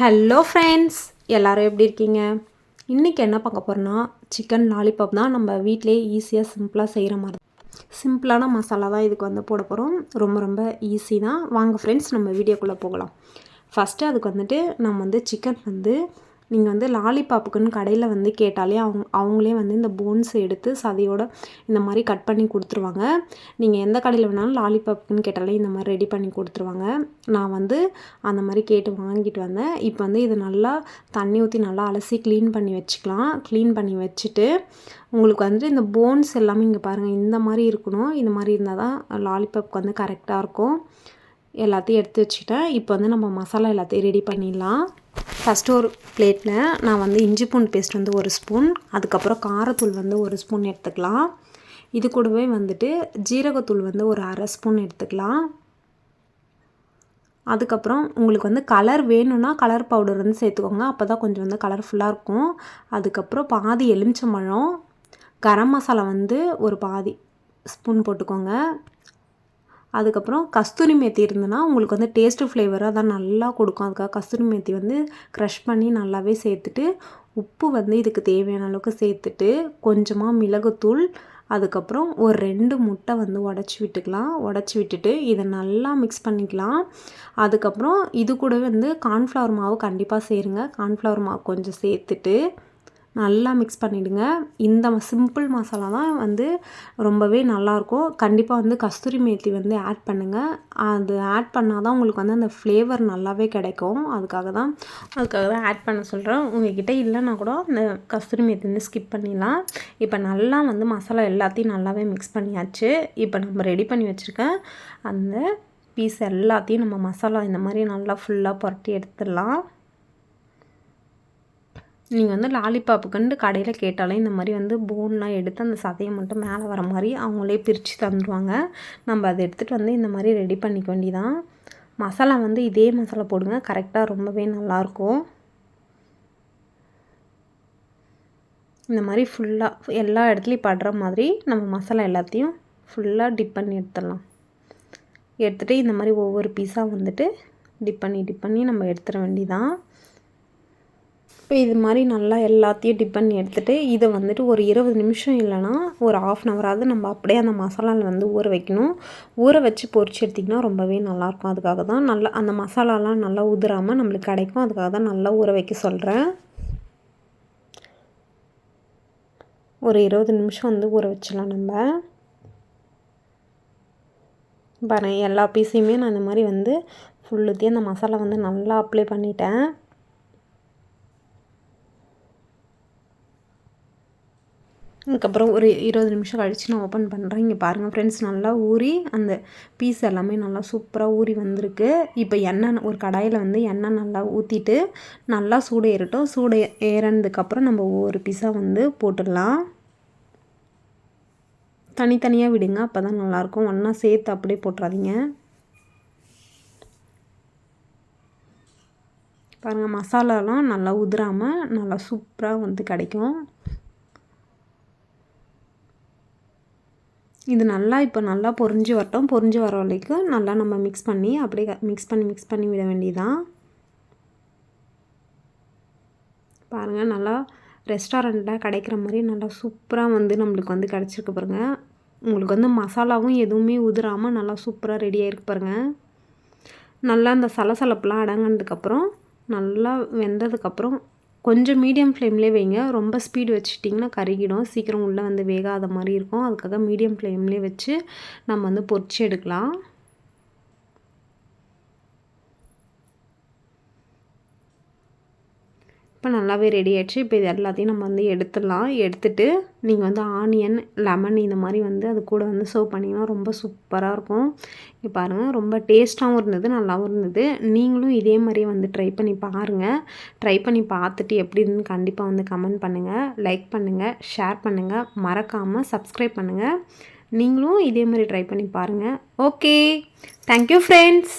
Hello friends எல்லோரும் எப்படி இருக்கீங்க? இன்றைக்கி என்ன பார்க்க போகிறோன்னா சிக்கன் லாலிபாப் தான் நம்ம வீட்டிலே ஈஸியாக சிம்பிளாக செய்கிற மாதிரி சிம்பிளான மசாலா தான் இதுக்கு வந்து போட போகிறோம் ரொம்ப ரொம்ப ஈஸி தான். வாங்க ஃப்ரெண்ட்ஸ் நம்ம வீடியோக்குள்ளே போகலாம். ஃபஸ்ட்டு அதுக்கு வந்துட்டு நம்ம வந்து சிக்கன் வந்து நீங்கள் வந்து லாலிபாப்புக்குன்னு கடையில் வந்து கேட்டாலே அவங்க அவங்களே வந்து இந்த போன்ஸ் எடுத்து சதையோட இந்த மாதிரி கட் பண்ணி கொடுத்துருவாங்க. நீங்கள் எந்த கடையில் வேணாலும் லாலிபாப்புக்குன்னு கேட்டாலே இந்த மாதிரி ரெடி பண்ணி கொடுத்துருவாங்க. நான் வந்து அந்த மாதிரி கேட்டு வாங்கிட்டு வந்தேன். இப்போ வந்து இது நல்லா தண்ணி ஊற்றி நல்லா அலசி க்ளீன் பண்ணி வச்சுக்கலாம். க்ளீன் பண்ணி வச்சுட்டு உங்களுக்கு வந்துட்டு இந்த போன்ஸ் எல்லாமே இங்கே பாருங்கள் இந்த மாதிரி இருக்கணும். இந்த மாதிரி இருந்தால் தான் லாலிபாப்க்கு வந்து கரெக்டாக இருக்கும். எல்லாத்தையும் எடுத்து வச்சுட்டேன் இப்போ வந்து நம்ம மசாலா எல்லாத்தையும் ரெடி பண்ணிடலாம். ஃபஸ்ட்டு ஒரு பிளேட்டில் நான் வந்து இஞ்சி பூண்டு பேஸ்ட் வந்து ஒரு ஸ்பூன் அதுக்கப்புறம் காரத்தூள் வந்து ஒரு ஸ்பூன் எடுத்துக்கலாம். இது கூடவே வந்துட்டு ஜீரகத்தூள் வந்து ஒரு அரை ஸ்பூன் எடுத்துக்கலாம். அதுக்கப்புறம் உங்களுக்கு வந்து கலர் வேணும்னா கலர் பவுடர் வந்து சேர்த்துக்கோங்க. அப்போ தான் கொஞ்சம் வந்து கலர்ஃபுல்லாக இருக்கும். அதுக்கப்புறம் பாதி எலுமிச்சம்பழம் கரம் மசாலா வந்து ஒரு பாதி ஸ்பூன் போட்டுக்கோங்க. அதுக்கப்புறம் கஸ்தூரி மேத்தி இருந்ததுன்னா உங்களுக்கு வந்து டேஸ்ட்டு ஃப்ளேவராக தான் நல்லா கொடுக்கும். அதுக்காக கஸ்தூரி மேத்தி வந்து க்ரஷ் பண்ணி நல்லாவே சேர்த்துட்டு உப்பு வந்து இதுக்கு தேவையான அளவுக்கு சேர்த்துட்டு கொஞ்சமாக மிளகுத்தூள் அதுக்கப்புறம் ஒரு ரெண்டு முட்டை வந்து உடச்சி விட்டுக்கலாம். உடச்சி விட்டுட்டு இதை நல்லா மிக்ஸ் பண்ணிக்கலாம். அதுக்கப்புறம் இது கூட வந்து கார்ன்ஃப்ளவர் மாவு கண்டிப்பாக சேருங்க. கார்ன்ஃப்ளவர் மாவு கொஞ்சம் சேர்த்துட்டு நல்லா மிக்ஸ் பண்ணிவிடுங்க இந்த சிம்பிள் மசாலா தான் வந்து ரொம்பவே நல்லாயிருக்கும் கண்டிப்பாக வந்து கஸ்தூரி மேத்தி வந்து ஆட் பண்ணுங்கள் அது ஆட் பண்ணால் தான் உங்களுக்கு வந்து அந்த ஃப்ளேவர் நல்லாவே கிடைக்கும். அதுக்காக தான் அதுக்காக தான் ஆட் பண்ண சொல்கிறேன் உங்கள்கிட்ட இல்லைன்னா கூட அந்த கஸ்தூரி மேத்தி வந்து ஸ்கிப் பண்ணிடலாம். இப்போ நல்லா வந்து மசாலா எல்லாத்தையும் நல்லாவே மிக்ஸ் பண்ணியாச்சு. இப்போ நம்ம ரெடி பண்ணி வச்சுருக்கேன் அந்த பீஸ் எல்லாத்தையும் நம்ம மசாலா இந்த மாதிரி நல்லா ஃபுல்லாக புரட்டி எடுத்துடலாம். நீங்கள் வந்து லாலிபாப்புக்குன்ட்டு கடையில் கேட்டாலே இந்த மாதிரி வந்து போன்லாம் எடுத்து அந்த சதையை மட்டும் மேலே வர மாதிரி அவங்களே பிரித்து தந்துடுவாங்க நம்ம அதை எடுத்துகிட்டு வந்து இந்த மாதிரி ரெடி பண்ணிக்க வேண்டிதான் மசாலா வந்து இதே மசாலா போடுங்க. கரெக்டாக ரொம்பவே நல்லாயிருக்கும் இந்த மாதிரி ஃபுல்லாக எல்லா இடத்துலையும் படுற மாதிரி நம்ம மசாலா எல்லாத்தையும் ஃபுல்லாக டிப் பண்ணி எடுத்துடலாம். எடுத்துகிட்டு இந்த மாதிரி ஒவ்வொரு பீஸாக வந்துட்டு டிப் பண்ணி டிப் பண்ணி நம்ம எடுத்துட வேண்டிதான் இப்போ இது மாதிரி நல்லா எல்லாத்தையும் டிப் பண்ணி எடுத்துகிட்டு இதை வந்துட்டு ஒரு இருபது நிமிஷம் இல்லைனா ஒரு ஆஃப் அன் ஹவராவது நம்ம அப்படியே அந்த மசாலாவில் வந்து ஊற வைக்கணும். ஊற வச்சு பொறிச்சு எடுத்திங்கன்னா ரொம்பவே நல்லாயிருக்கும். அதுக்காக தான் நல்லா அந்த மசாலாலாம் நல்லா உதிராமல் நம்மளுக்கு கிடைக்கும். அதுக்காக தான் நல்லா ஊற வைக்க சொல்கிறேன் ஒரு இருபது நிமிஷம் வந்து ஊற வச்சிடலாம் நம்ம. பாருங்கள் எல்லா பீஸையுமே நான் இந்த மாதிரி வந்து ஃபுல்லுத்தையும் அந்த மசாலா வந்து நல்லா அப்ளை பண்ணிட்டேன். அதுக்கப்புறம் ஒரு இருபது நிமிஷம் கழித்து நான் ஓப்பன் பண்ணுறேன் இங்கே பாருங்கள் ஃப்ரெண்ட்ஸ் நல்லா ஊறி அந்த பீஸ் எல்லாமே நல்லா சூப்பராக ஊறி வந்திருக்கு. இப்போ எண்ணெய் ஒரு கடாயில் வந்து எண்ணெய் நல்லா ஊற்றிட்டு நல்லா சூடு ஏறட்டும். சூடு ஏறினதுக்கப்புறம் நம்ம ஒவ்வொரு பீஸாக வந்து போட்டுடலாம். தனித்தனியாக விடுங்க அப்போ தான் நல்லாயிருக்கும். ஒன்றா சேர்த்து அப்படியே போட்டுறாதீங்க. பாருங்கள் மசாலாலாம் நல்லா உதிராமல் நல்லா சூப்பராக வந்து கிடைக்கும். இது நல்லா இப்போ நல்லா பொறிஞ்சு வரட்டும். பொறிஞ்சு வர வரைக்கும் நல்லா நம்ம மிக்ஸ் பண்ணி அப்படியே மிக்ஸ் பண்ணி மிக்ஸ் பண்ணி விட வேண்டியதான் பாருங்கள் நல்லா ரெஸ்டாரண்ட்டில் கிடைக்கிற மாதிரி நல்லா சூப்பராக வந்து நம்மளுக்கு வந்து கிடச்சிருக்கு பாருங்கள் உங்களுக்கு வந்து மசாலாவும் எதுவுமே உதிராமல் நல்லா சூப்பராக ரெடி ஆகிருக்கு பாருங்கள் நல்லா அந்த சலசலப்புலாம் அடங்கினதுக்கப்புறம் நல்லா வெந்ததுக்கப்புறம் கொஞ்சம் மீடியம் ஃப்ளேம்லேயே வைங்க. ரொம்ப ஸ்பீடு வச்சுட்டிங்கன்னா கருகிடும். சீக்கிரம் உள்ளே வந்து வேகாத மாதிரி இருக்கும். அதுக்காக மீடியம் ஃப்ளேம்லேயே வச்சு நம்ம வந்து பொரிச்சு எடுக்கலாம். இப்போ நல்லாவே ரெடி ஆகிடுச்சு இப்போ இது எல்லாத்தையும் நம்ம வந்து எடுத்துடலாம். எடுத்துட்டு நீங்கள் வந்து ஆனியன் லெமன் இந்த மாதிரி வந்து அது கூட வந்து சர்வ் பண்ணிங்கன்னா ரொம்ப சூப்பராக இருக்கும். இப்போ பாருங்கள் ரொம்ப டேஸ்ட்டாகவும் இருந்தது நல்லாவும் இருந்தது. நீங்களும் இதே மாதிரியே வந்து ட்ரை பண்ணி பாருங்கள் ட்ரை பண்ணி பார்த்துட்டு எப்படி இருந்து கண்டிப்பாக வந்து கமெண்ட் பண்ணுங்கள் லைக் பண்ணுங்கள் ஷேர் பண்ணுங்கள் மறக்காமல் சப்ஸ்கிரைப் பண்ணுங்கள் நீங்களும் இதே மாதிரி ட்ரை பண்ணி பாருங்கள் ஓகே தேங்க்யூ ஃப்ரெண்ட்ஸ்